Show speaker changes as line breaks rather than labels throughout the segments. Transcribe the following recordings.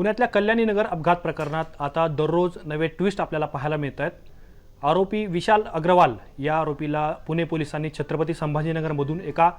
पुण्यातल्या कल्याणीनगर अपघात प्रकरणात आता दररोज नवे ट्विस्ट आपल्याला पाहायला मिळत आहेत आरोपी विशाल अग्रवाल या आरोपीला पुणे पोलिसांनी छत्रपती संभाजीनगरमधून एका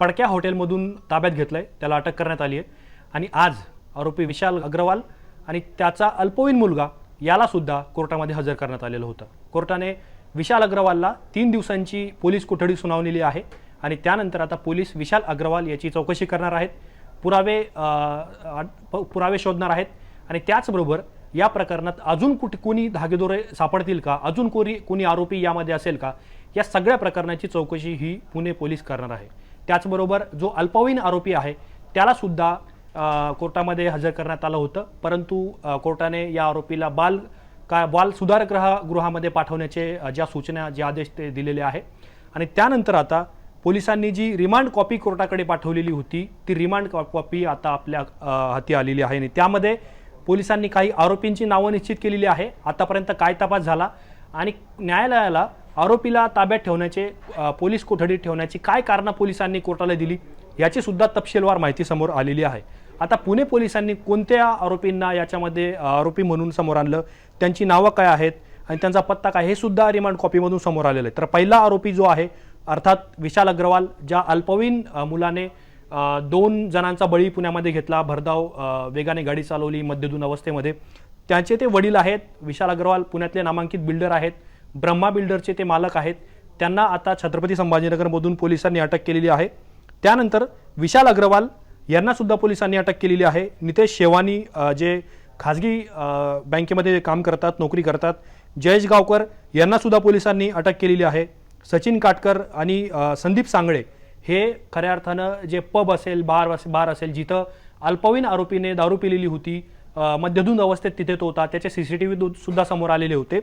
पडक्या हॉटेलमधून ताब्यात घेतलं आहे त्याला अटक करण्यात आली आहे आणि आज आरोपी विशाल अग्रवाल आणि त्याचा अल्पवयीन मुलगा यालासुद्धा कोर्टामध्ये हजर करण्यात आलेलं होतं. कोर्टाने विशाल अग्रवालला तीन दिवसांची पोलीस कोठडी सुनावलेली आहे आणि त्यानंतर आता पोलीस विशाल अग्रवाल याची चौकशी करणार आहेत. पुरावे पुरावे शोधणार आहेत. आणि त्याचबरोबर या प्रकरणात अजून कुठे कोणी धागेदोरे सापडतील का? अजून कोणी कोणी आरोपी यामध्ये असेल का? या सगळ्या प्रकरणाची चौकशी ही पुणे पोलीस करणार आहे. त्याचबरोबर जो अल्पवयीन आरोपी आहे त्यालासुद्धा कोर्टामध्ये हजर करण्यात आलं होतं. परंतु कोर्टाने या आरोपीला बाल का बाल सुधारगृह गृहामध्ये पाठवण्याचे ज्या सूचना जे आदेश ते दिलेले आहे. आणि त्यानंतर आता पोलिसांनी जी रिमांड कॉपी कोर्टाकडे पाठवलेली होती ती रिमांड कॉपी आता आपल्या हाती आलेली आहे. आणि त्यामध्ये पोलिसांनी काही आरोपींची नावं निश्चित केलेली आहे. आतापर्यंत काय तपास झाला? आणि न्यायालयाला आरोपीला ताब्यात ठेवण्याचे पोलीस कोठडीत ठेवण्याची काय कारणं पोलिसांनी कोर्टाला दिली याची सुद्धा तपशीलवार माहिती समोर आलेली आहे. आता पुणे पोलिसांनी कोणत्या आरोपींना याच्यामध्ये आरोपी म्हणून समोर आणलं? त्यांची नावं काय आहेत? आणि त्यांचा पत्ता काय? हे सुद्धा रिमांड कॉपीमधून समोर आलेलं आहे. तर पहिला आरोपी जो आहे अर्थात विशाल अग्रवाल ज्या अल्पवयीन मुलाने दोन जणांचा बळी पुण्यामध्ये घेतला भरधाव वेगाने गाडी चालवली मध्यधून अवस्थेमध्ये. त्यांचे ते वडील आहेत विशाल अग्रवाल पुण्यातले नामांकित बिल्डर आहेत ब्रह्मा बिल्डरचे ते मालक आहेत. त्यांना आता छत्रपती संभाजीनगरमधून पोलिसांनी अटक केलेली आहे. त्यानंतर विशाल अग्रवाल यांनासुद्धा पोलिसांनी अटक केलेली आहे. नितेश शेवानी जे खाजगी बँकेमध्ये काम करतात नोकरी करतात. जयेश गावकर यांनासुद्धा पोलिसांनी अटक केलेली आहे. सचिन काटकर आणि संदीप सांगळे हे खऱ्या अर्थानं जे पब असेल बार असेल बार असेल जिथं अल्पवयीन आरोपीने दारू पिलेली होती मध्यधून मध्यधुंद अवस्थेत तिथे तो होता त्याचे सी सी टी व्ही सुद्धा समोर आलेले होते.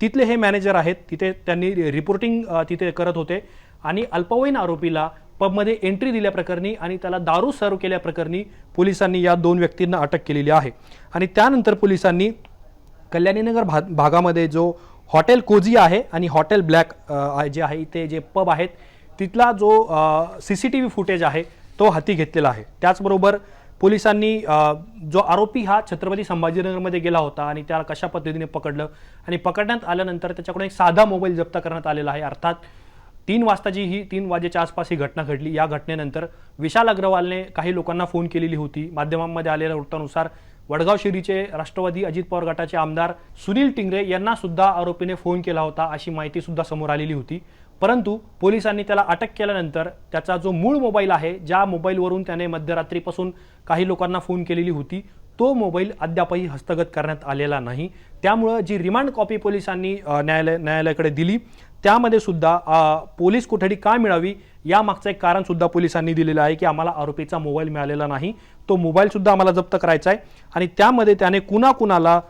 तिथले हे मॅनेजर आहेत तिथे त्यांनी रिपोर्टिंग तिथे करत होते आणि अल्पवयीन आरोपीला पबमध्ये एंट्री दिल्याप्रकरणी आणि त्याला दारू सर्व केल्याप्रकरणी पोलिसांनी या दोन व्यक्तींना अटक केलेली आहे. आणि त्यानंतर पोलिसांनी कल्याणीनगर भा भागामध्ये जो हॉटेल कोजी आहे आणि हॉटेल ब्लॅक जे आहे इथे जे पब आहेत तिथला जो C C T V footage आहे तो हाती घेतलेला आहे. त्याचबरोबर पोलिसांनी जो आरोपी हा छत्रपती संभाजीनगरमध्ये गेला होता आणि त्याला कशा पद्धतीने पकडलं आणि पकडण्यात आल्यानंतर त्याच्याकडून एक साधा मोबाईल जप्त करण्यात आलेला आहे. अर्थात तीन वाजताची ही तीन वाजेच्या आसपास ही घटना घडली. या घटनेनंतर विशाल अग्रवालने काही लोकांना फोन केलेली होती. माध्यमांमध्ये आलेल्या वृत्तानुसार वडगाव शिरीचे राष्ट्रवादी अजित पवार गटाचे आमदार सुनील टिंगरे यांना सुद्धा आरोपीने फोन केला होता अशी माहिती सुद्धा समोर आलेली होती. परंतु पोलिसांनी त्याला अटक केल्यानंतर त्याचा जो मूळ मोबाईल आहे ज्या मोबाईलवरून त्याने मध्यरात्रीपासून काही लोकांना फोन केलेली होती तो मोबाईल अद्यापही हस्तगत करण्यात आलेला नाही. त्यामुळं जी रिमांड कॉपी पोलिसांनी न्यायालय न्यायालयाकडे दिली त्यामध्ये सुद्धा पोलीस कोठडी का मिळावी यामागचं एक कारण सुद्धा पोलिसांनी दिलेलं आहे की आम्हाला आरोपीचा मोबाईल मिळालेला नाही. तो मोबाईलसुद्धा आम्हाला जप्त करायचा आहे. आणि त्यामध्ये त्याने कुणाकुणाला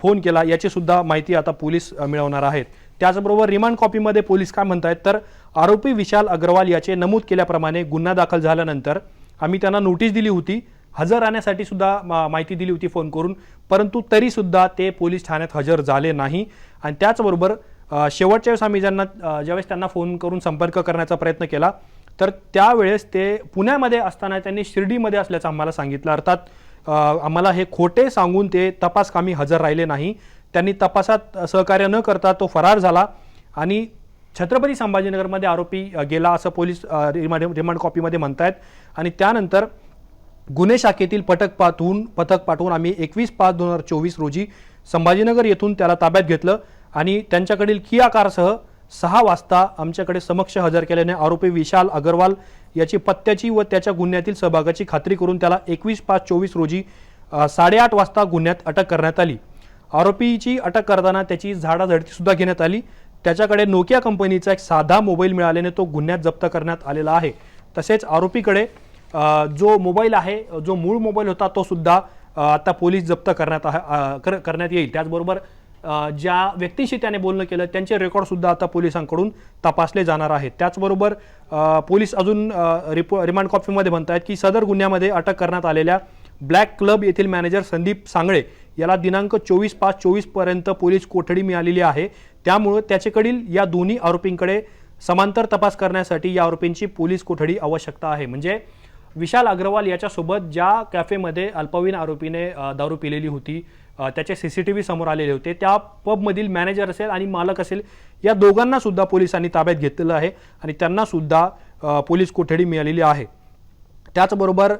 फोन केला याचीसुद्धा माहिती आता पोलीस मिळवणार आहेत. त्याचबरोबर रिमांड कॉपीमध्ये पोलीस काय म्हणत आहेत तर आरोपी विशाल अग्रवाल याचे नमूद केल्याप्रमाणे गुन्हा दाखल झाल्यानंतर आम्ही त्यांना नोटीस दिली होती. हजर राहण्यासाठी सुद्धा माहिती दिली होती फोन करून. परंतु तरीसुद्धा ते पोलीस ठाण्यात हजर झाले नाही. आणि त्याचबरोबर शेवटच्या वेळेस आम्ही ज्यांना ज्यावेळेस त्यांना फोन करून संपर्क करण्याचा प्रयत्न केला तर त्यावेळेस ते पुण्यामध्ये असताना त्यांनी शिर्डीमध्ये असल्याचं आम्हाला सांगितलं. अर्थात आम्हाला हे खोटे सांगून ते तपास कामी हजर राहिले नाही. त्यांनी तपासात सहकार्य न करता तो फरार झाला आणि छत्रपती संभाजीनगरमध्ये आरोपी गेला असं पोलीस रिमांड रिमांड कॉपीमध्ये म्हणतायत. आणि त्यानंतर गुन्हे शाखेतील पथक पाठवून पथक पाठवून आम्ही एकवीस पाच दोन हजार चोवीस रोजी संभाजीनगर येथून त्याला ताब्यात घेतलं आणि त्यांच्याकडील किया कारसह सहा वाजता आमच्याकडे समक्ष हजर केल्याने आरोपी विशाल अगरवाल याची पत्त्याची व त्याच्या गुन्ह्यातील सहभागाची खात्री करून त्याला एकवीस पाच चोवीस रोजी साडेआठ वाजता गुन्ह्यात अटक करण्यात आली. आरोपीची अटक करताना त्याची झाडाझडतीसुद्धा घेण्यात आली. त्याच्याकडे नोकिया कंपनीचा एक साधा मोबाईल मिळाल्याने तो गुन्ह्यात जप्त करण्यात आलेला आहे. तसेच आरोपीकडे जो मोबाईल आहे जो मूळ मोबाईल होता तो सुद्धा आता पोलीस जप्त करण्यात आहे- कर- करण्यात येईल. त्याचबरोबर ज्या व्यक्तीशी त्याने बोलणं केलं त्यांचे रेकॉर्डसुद्धा आता पोलिसांकडून तपासले जाणार आहेत. त्याचबरोबर पोलीस अजून रिपो रिमांड कॉपीमध्ये म्हणतात की सदर गुन्ह्यामध्ये अटक करण्यात आलेल्या ब्लॅक क्लब येथील मॅनेजर संदीप सांगळे याला दिनांक चोवीस पाच चोवीसपर्यंत पोलीस कोठडी मिळालेली आहे. त्यामुळं त्याच्याकडील या दोन्ही आरोपींकडे समांतर तपास करण्यासाठी या आरोपींची पोलीस कोठडी आवश्यकता आहे. म्हणजे विशाल अग्रवाल याच्यासोबत ज्या कॅफेमध्ये अल्पवयीन आरोपीने दारू पिलेली होती त्याचे सी सी टी व्ही समोर आलेले होते. त्या पबमधील मॅनेजर असेल आणि मालक असेल या दोघांना सुद्धा पोलिसांनी ताब्यात घेतलेलं आहे आणि त्यांना सुद्धा पोलीस कोठडी मिळालेली आहे. त्याचबरोबर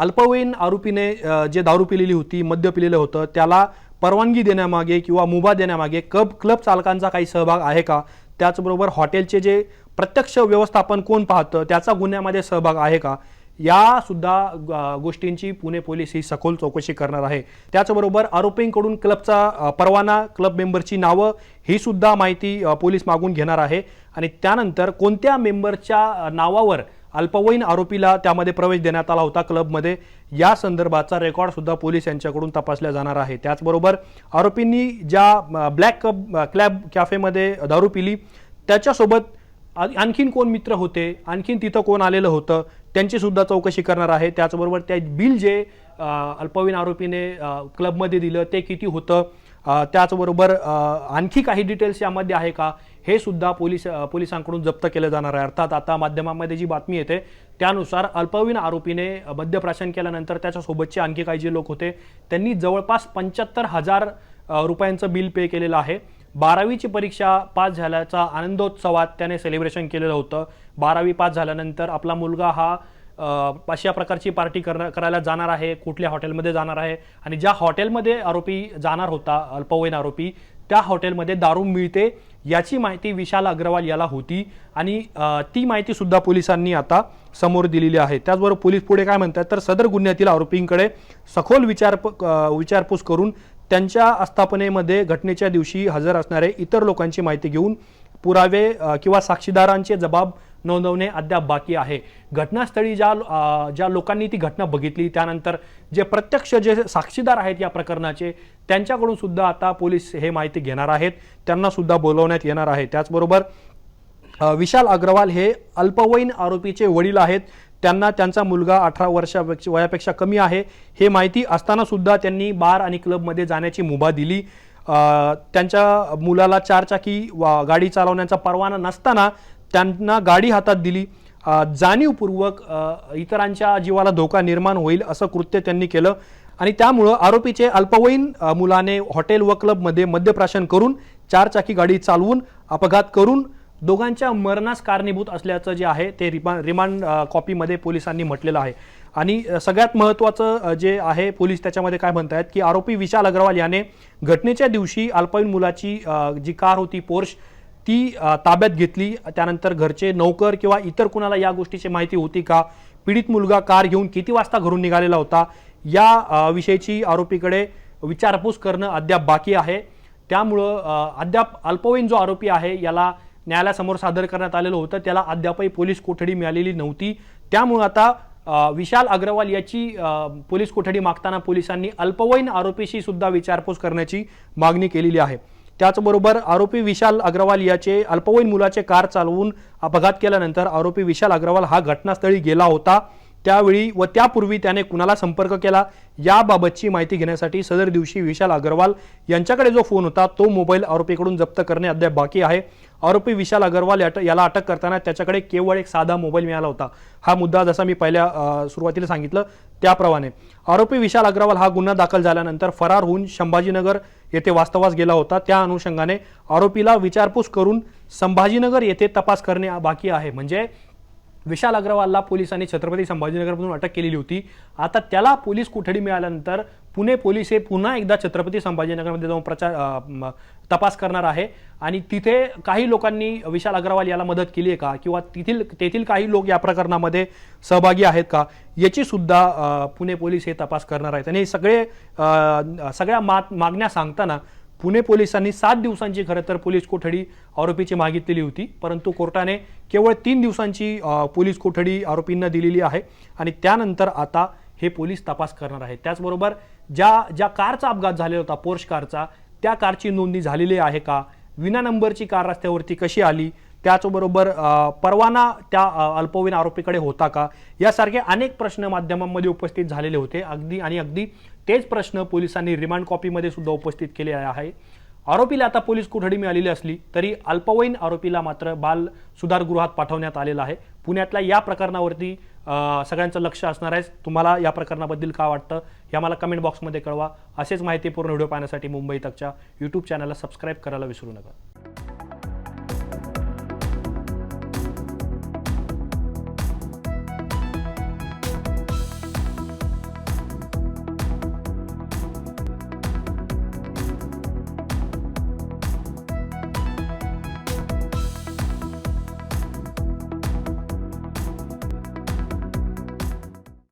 अल्पवयीन आरोपीने जे दारू पिलेली होती मद्य पिलेलं होतं त्याला परवानगी देण्यामागे किंवा मुभा देण्यामागे कब क्लब चालकांचा काही सहभाग आहे का? त्याचबरोबर हॉटेलचे जे प्रत्यक्ष व्यवस्थापन कोण पाहतं त्याचा गुन्ह्यामध्ये सहभाग आहे का? या सुद्धा गोष्टींची पुणे पोलीस ही सखोल चौकशी करणार आहे. त्याचबरोबर आरोपींकडून क्लबचा परवाना क्लब मेंबरची नावं ही सुद्धा माहिती पोलीस मागून घेणार आहे. आणि त्यानंतर कोणत्या मेंबरच्या नावावर अल्पवयीन आरोपीला त्यामध्ये प्रवेश देण्यात आला होता क्लबमध्ये या संदर्भाचा रेकॉर्डसुद्धा पोलीस यांच्याकडून तपासल्या जाणार आहे. त्याचबरोबर आरोपींनी ज्या ब्लॅक कप क्लॅब कॅफेमध्ये दारू पिली त्याच्यासोबत आणखीन कोण मित्र होते आणखीन तिथं कोण आलेलं होतं त्यांचीसुद्धा चौकशी करणार आहे. त्याचबरोबर त्या बिल जे अल्पवीन अल्पवयीन आरोपीने क्लबमध्ये दिलं ते किती होतं त्याचबरोबर आणखी काही डिटेल्स यामध्ये आहे का हे सुद्धा पोलीस पोलिसांकडून जप्त केलं जाणार आहे. अर्थात आता माध्यमामध्ये जी बातमी येते त्यानुसार अल्पवयीन आरोपीने मद्यप्राशन केल्यानंतर त्याच्यासोबतचे आणखी काही जे लोक होते त्यांनी जवळपास पंच्याहत्तर हजार रुपयांचं बिल पे केलेलं आहे. बारावीची परीक्षा पास झाल्याचा आनंदोत्सवात त्याने सेलिब्रेशन केलेलं होतं. बारावी पास झाल्यानंतर आपला मुलगा हा अशा प्रकारची पार्टी करणं करायला जाणार आहे कुठल्या हॉटेलमध्ये जाणार आहे आणि ज्या हॉटेलमध्ये आरोपी जाणार होता अल्पवयीन आरोपी त्या हॉटेलमध्ये दारू मिळते याची माहिती विशाल अग्रवाल याला होती आणि ती माहिती सुद्धा पोलिसांनी आता समोर दिलेली आहे. त्याचबरोबर पोलीस पुढे काय म्हणतात तर सदर गुन्ह्यातील आरोपींकडे सखोल विचार विचारपूस करून त्यांच्या आस्थापनेमध्ये घटनेच्या दिवशी हजर असणारे इतर लोकांची माहिती घेऊन पुरावे किंवा साक्षीदारांचे जबाब नोंदवणे अद्याप बाकी आहे. घटनास्थळी ज्या ज्या लोकांनी ती घटना बघितली त्यानंतर जे प्रत्यक्ष जे साक्षीदार आहेत या प्रकरणाचे त्यांच्याकडून सुद्धा आता पोलीस हे माहिती घेणार आहेत. त्यांना सुद्धा बोलवण्यात येणार आहे. त्याचबरोबर विशाल अग्रवाल हे अल्पवयीन आरोपीचे वडील आहेत. त्यांना त्यांचा मुलगा अठरा वर्षापेक्षा वयापेक्षा कमी आहे. हे माहिती असतानासुद्धा त्यांनी बार आणि क्लबमध्ये जाण्याची मुभा दिली. त्यांच्या मुलाला चारचाकी वा- गाडी चालवण्याचा परवाना नसताना त्यांना गाडी हातात दिली. जाणीवपूर्वक इतरांच्या जीवाला धोका निर्माण होईल असं कृत्य त्यांनी केलं. आणि त्यामुळं आरोपीचे अल्पवयीन मुलाने हॉटेल व क्लबमध्ये मद्यप्राशन करून चारचाकी गाडी चालवून अपघात करून दोघांच्या मरणास कारणीभूत असल्याचं जे आहे ते रिमा रिमांड कॉपीमध्ये पोलिसांनी म्हटलेलं आहे. आणि सगळ्यात महत्त्वाचं जे आहे पोलीस त्याच्यामध्ये काय म्हणत आहेत की आरोपी विशाल अग्रवाल याने घटनेच्या दिवशी अल्पवयीन मुलाची जी कार होती पोर्श ती ताब्यात घेतली. त्यानंतर घरचे नौकर किंवा इतर कुणाला या गोष्टीची माहिती होती का? पीडित मुलगा कार घेऊन किती वाजता घरून निघालेला होता? या विषयीची आरोपीकडे विचारपूस करणं अद्याप बाकी आहे. त्यामुळं अद्याप अल्पवयीन जो आरोपी आहे याला न्यायालयासमोर सादर करण्यात आलेलं होतं. त्याला अद्यापही पोलीस कोठडी मिळालेली नव्हती. त्यामुळं आता विशाल अग्रवाल याची पोलीस कोठडी मागताना पोलिसांनी अल्पवयीन आरोपीशी सुद्धा विचारपूस करण्याची मागणी केलेली आहे. त्याचबरोबर आरोपी विशाल अग्रवाल याचे अल्पवयीन मुलाचे कार चालवून अपघात केल्यानंतर आरोपी विशाल अग्रवाल हा घटनास्थळी गेला होता. त्यावेळी व त्यापूर्वी त्याने कुणाला संपर्क केला? याबाबतची माहिती घेण्यासाठी सदर दिवशी विशाल अग्रवाल यांच्याकडे जो फोन होता तो मोबाईल आरोपीकडून जप्त करणे अद्याप बाकी आहे. आरोपी विशाल अग्रवाल याट- याला अटक करताना त्याच्याकडे केवळ एक साधा मोबाईल मिळाला होता. हा मुद्दा जसा मी पहिल्या सुरुवातीला सांगितलं त्याप्रमाणे. आरोपी विशाल अग्रवाल हा गुन्हा दाखल झाल्यानंतर फरार होऊन संभाजीनगर येथे वास्तवास गेला होता. त्या अनुषंगाने आरोपीला विचारपूस करून संभाजीनगर येथे तपास करणे बाकी आहे. म्हणजे विशाल अग्रवालला पोलिसांनी छत्रपती संभाजीनगरमधून अटक केलेली होती. आता त्याला पोलीस कोठडी मिळाल्यानंतर पुणे पोलीस हे पुन्हा एकदा छत्रपती संभाजीनगरमध्ये जाऊन प्रचार तपास करणार आहे. आणि तिथे काही लोकांनी विशाल अग्रवाल याला मदत केली आहे का? किंवा तिथील तेथील काही लोक या प्रकरणामध्ये सहभागी आहेत का? याची सुद्धा पुणे पोलीस हे तपास करणार आहेत. आणि हे सगळे सगळ्या मा मागण्या सांगताना पुणे पोलिसांनी सात दिवसांची खरं तर पोलीस कोठडी आरोपीची मागितलेली होती परंतु कोर्टाने केवळ तीन दिवसांची पोलीस कोठडी आरोपींना दिलेली आहे आणि त्यानंतर आता हे पोलीस तपास करणार आहेत. त्याचबरोबर ज्या ज्या कारचा अपघात झालेला होता पोर्श कारचा त्या कारची नोंदणी झालेली आहे का? विना नंबरची कार रस्त्यावरती कशी आली? त्याचबरोबर परवाना त्या अल्पवयीन आरोपीकडे होता का? यासारखे अनेक प्रश्न माध्यमांमध्ये उपस्थित झालेले होते. अगदी आणि अगदी तेच प्रश्न पोलिसांनी रिमांड कॉपीमध्ये सुद्धा उपस्थित केले आहे. आरोपीला आता पोलीस कोठडी मिळालेली असली तरी अल्पवयीन आरोपीला मात्र बाल सुधारगृहात पाठवण्यात आलेला आहे. पुण्यातल्या या प्रकरणावरती सगळ्यांचं लक्ष असणार आहे. तुम्हाला या प्रकरणाबद्दल का वाटतं हे आम्हाला कमेंट बॉक्समध्ये कळवा. असेच माहितीपूर्ण व्हिडिओ पाहण्यासाठी मुंबई तकच्या यूट्यूब चॅनलला सबस्क्राईब करायला विसरू नका.